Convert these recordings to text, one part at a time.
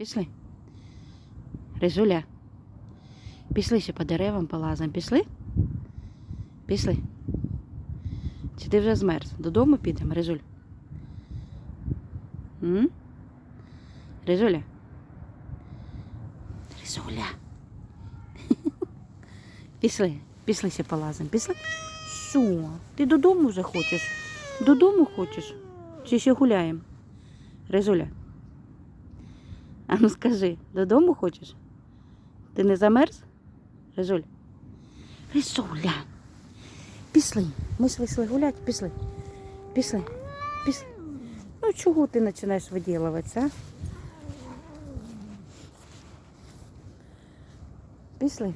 Пішли. Рижуля. Пішли ще по деревам полазимо. Пішли? Пішли. Чи ти вже змерз? Додому підемо, Рижуль? М? Рижуля? Рижуля. Пішли, пішли ще полазимо. Пішли? Що? Ти додому вже хочеш? Додому хочеш? Чи ще гуляємо? Рижуля? А ну скажи, додому хочеш? Ти не замерз? Рижуль? Рижуля. Пішли. Ми ж вийшли гуляти, пішли. Пішли. Пішли. Ну чого ти починаєш виділуватися, а? Пішли.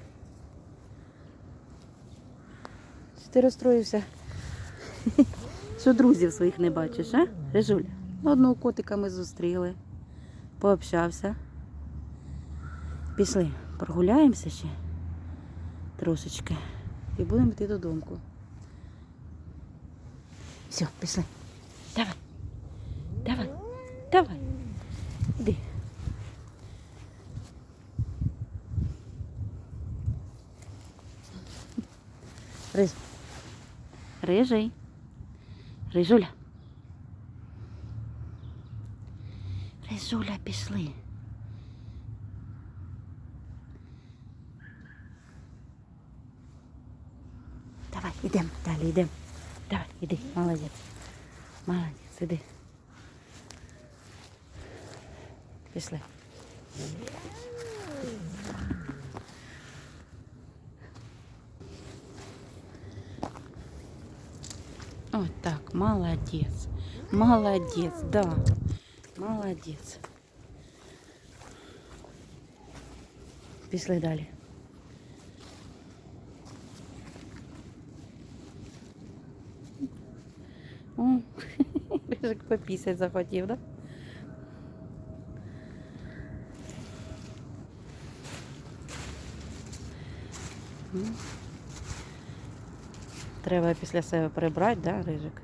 Чи ти розстроївся? Що друзів своїх не бачиш, а? Рижуля? Одного котика ми зустріли, пообщався. Пішли, прогуляємося ще трошечки і будемо йти додому. Все, пішли. Давай. Давай. Давай. Іди. Риж. Рижий. Рижуля. Рижуля, пішли. Давай, йдемо, далі йдемо. Давай, іди, молодець. Молодець, іди. Пішли. Ось так, молодець. Молодець, да. Молодець. Пішли далі. О, Рижик попісять захотів, да? М. Треба після себе прибрати, да, Рижик?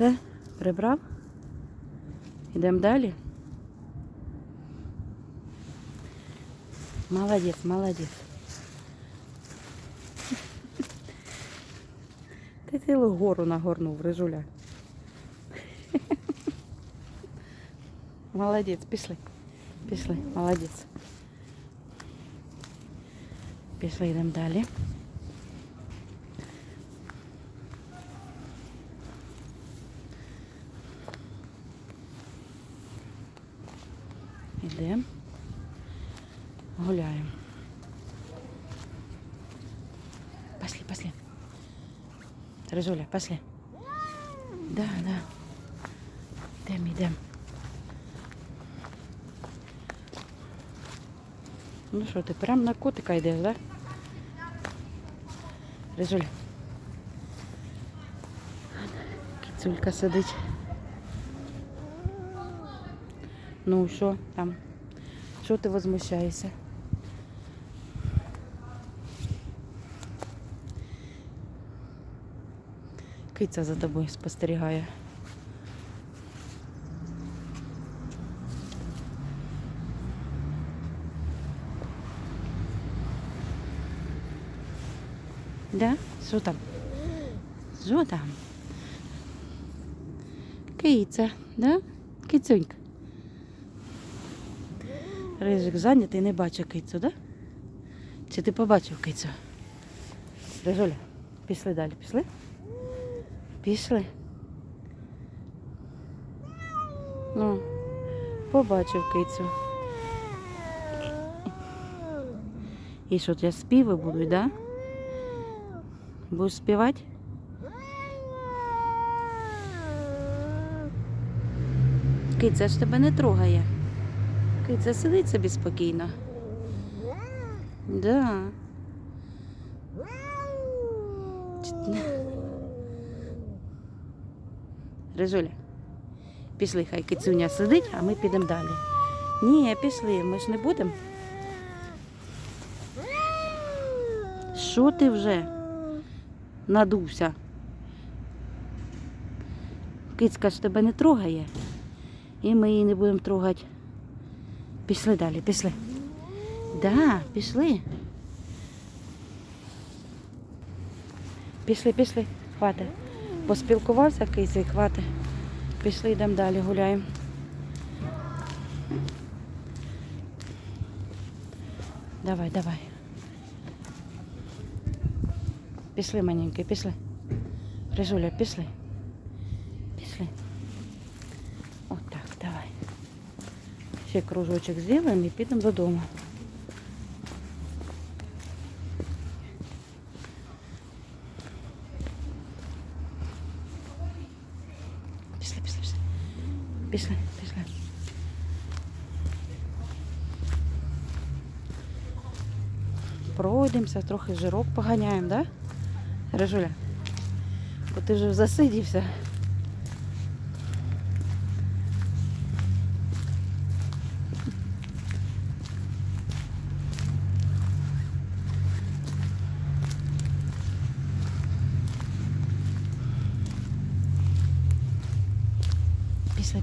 Все, прибрав? Йдемо далі. Молодець, молодець. Ти цілу гору нагорнув, Рижуля. Молодець, пішли. Пішли, молодець. Пішли, йдемо далі. Йдемо. Гуляємо. Пошли, пошли. Рижуля, пошли. Да, да. Йдемо, йдемо. Ну що, ти прям на котика йдеш, да? Рижуля. Кіцулька сидить. Ну, що там? Що ти возмущаєшся? Киця за тобою спостерігає. Да? Що там? Що там? Киця, да? Кицюнька. Рижик зайнятий, не бачить кицю, да? Чи ти побачив кицю? Рижуля, пішли далі, пішли? Пішли. Ну, побачив кицю. І що, я співи будуть, да? Будеш співати? Киця ж тебе не трогає. Киця сидить собі спокійно. Да. Рижуля, пішли, хай кицюня сидить, а ми підемо далі. Ні, пішли, ми ж не будемо. Що ти вже надувся? Кицька ж тебе не трогає. І ми її не будемо трогати. Пішли далі, пішли. Да, пішли. Пішли, пішли, хвати. Поспілкувався кицей, хвати. Пішли, йдемо далі, гуляємо. Давай, давай. Пішли, маленький, пішли. Рижуля. Пішли. Отак, давай. Ще кружочок зробимо і підемо додому. Пішли, пішли, пішли. Пішли, пішли. Пройдемося, трохи жирок поганяємо, да? Рижуля? Бо ти вже засидівся.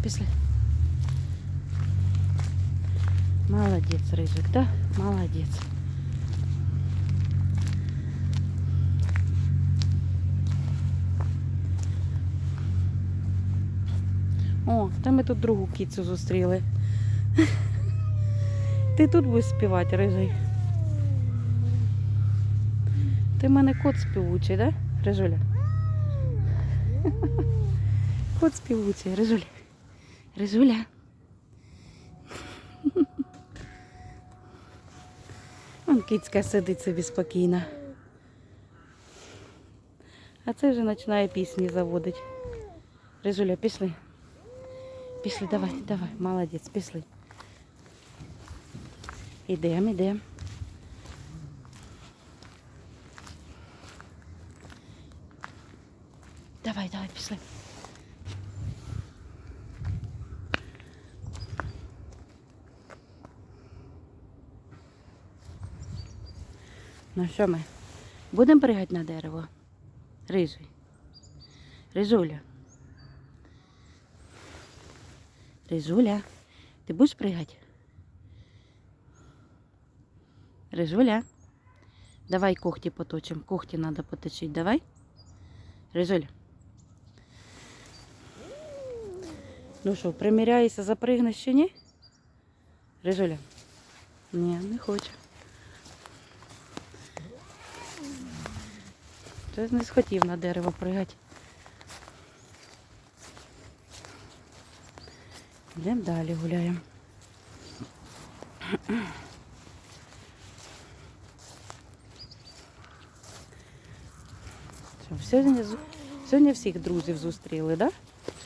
Пішли, пішли. Молодець, Рижик, да? Молодець. О, та ми тут другу кіцю зустріли. Ти тут будеш співати, Рижий. Ти в мене кот співучий, да, Рижуля? Кот співучий, Рижуля. Рижуля. Вон кицька сидить собі спокійно. А це вже починає пісні заводить. Рижуля, пішли. Пішли, давай, давай, молодець, пішли. Ідем, ідем. Давай, давай, пішли. Ну що ми? Будемо пригати на дерево? Рижий. Рижуля. Рижуля, ти будеш пригати? Рижуля, давай когті поточимо. Когті треба поточити, давай. Рижуля. Ну що, приміряєшся, запригнеш чи ні? Рижуля? Ні, не хоче. Щось не схотів на дерево пригати. Йдемо далі гуляємо. Сьогодні, сьогодні всіх друзів зустріли, так?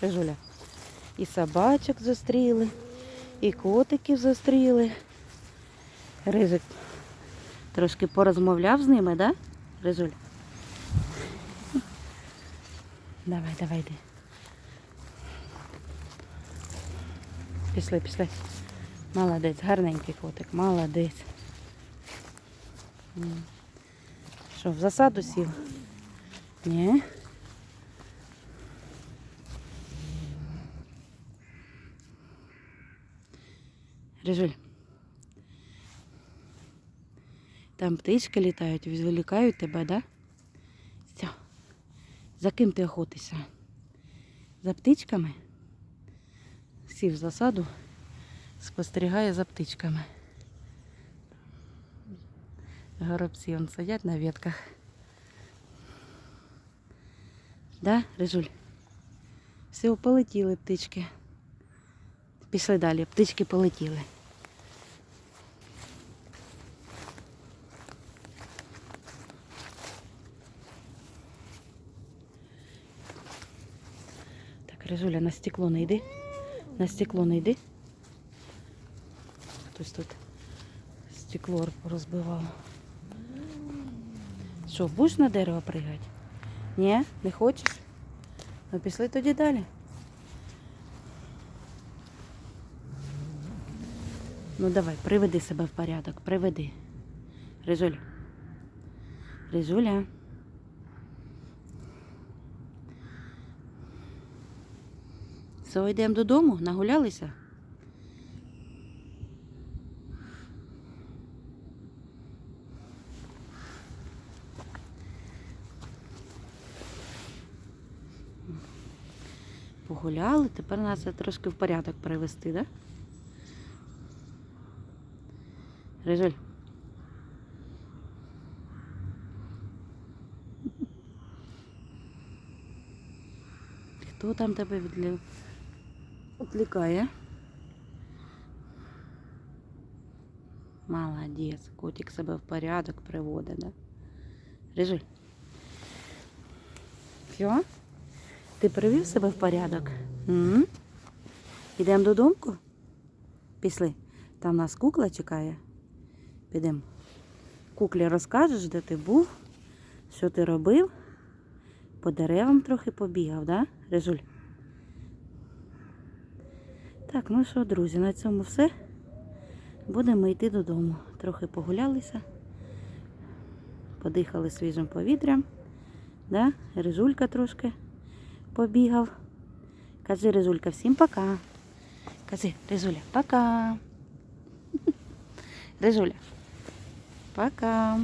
Да? Жуля? І собачок зустріли, і котиків зустріли. Рижик трошки порозмовляв з ними, так? Да? Рижуль? Давай, давай, йди. Пішли, пішли. Молодець, гарненький котик, молодець. Що, в засаду сів? Ні. Рижуль. Там птички літають, відволікають тебе, да? За ким ти охотишся? За птичками? Сів засаду, спостерігає за птичками. Горобці он сидять на ветках. Да, Рижуль? Все, полетіли птички. Пішли далі, птички полетіли. Так, Рижуля, на стекло не йди. На стекло не йди. Хтось тут стекло розбивав. Що, будеш на дерево пригати? Ні, не хочеш? Ну пішли тоді далі. Ну давай, приведи себе в порядок, приведи. Рижуль. Рижуля. Все, йдемо додому, нагулялися. Погуляли, тепер треба трошки в порядок привести, так? Да? Рижель. Хто там тебе відлі... відлікає? Молодець, котик себе в порядок приводить, да? Рижель. Все? Ти привів себе в порядок? М? Ідемо додому? Пішли. Там нас кукла чекає. Підемо. Куклі розкажеш, де ти був, що ти робив. По деревам трохи побігав, да, Рижуль? Так, ну що, друзі, на цьому все. Будемо йти додому. Трохи погулялися, подихали свіжим повітрям. Да? Рижулька трошки побігав. Кажи, Рижулька, всім пока. Кажи, Рижуля, пока. Рижуля. Пока.